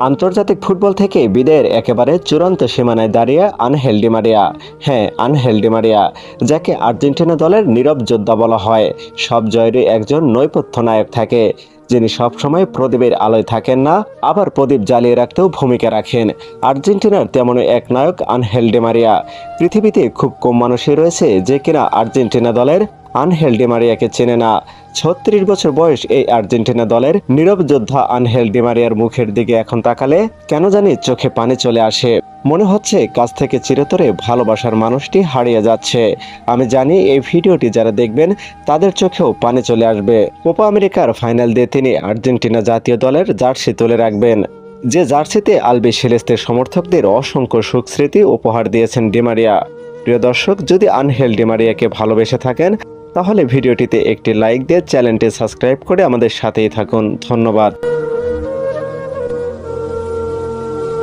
আন্তর্জাতিক ফুটবল থেকে বিদের একেবারে চূড়ান্ত সীমানায় দাঁড়িয়ে আনহেল ডিমারিয়া হ্যাঁ আনহেলডি মারিয়া, যাকে আর্জেন্টিনা দলের নীরব যোদ্ধা বলা হয়। সব জয়েরই একজন নৈপথ্য নায়ক থাকে। যিনি সবসময় প্রদীপের আলোয় থাকেন না, আবার প্রদীপ জ্বালিয়ে রাখতেও ভূমিকা রাখেন। আর্জেন্টিনার তেমনই এক নায়ক আনহেল ডিমারিয়া পৃথিবীতে খুব কম মানুষই রয়েছে যে কিনা আর্জেন্টিনা দলের আনহেল ডিমারিয়াকে চেনে না। ছত্রিশ বছর বয়স এই আর্জেন্টিনা দলের নীরব যোদ্ধা আনহেল মুখের দিকে এখন তাকালে কেন জানি চোখে পানি চলে আসে। মনে হচ্ছে কাছ থেকে চিরতরে ভালোবাসার মানুষটি হারিয়ে যাচ্ছে। আমি জানি এই ভিডিওটি যারা দেখবেন, তাদের চোখেও পানি চলে আসবে। কোপা আমেরিকার ফাইনাল দিয়ে তিনি আর্জেন্টিনা জাতীয় দলের জার্সি তুলে রাখবেন। যে জার্সিতে আলবি সেলেস্তের সমর্থকদের অসংখ্য সুখ স্মৃতি উপহার দিয়েছেন ডিমারিয়া প্রিয় দর্শক, যদি আনহেল ডিমারিয়াকে ভালোবেসে থাকেন, তাহলে ভিডিওটিতে একটি লাইক দিয়ে চ্যানেলটি সাবস্ক্রাইব করে আমাদের সাথেই থাকুন। ধন্যবাদ।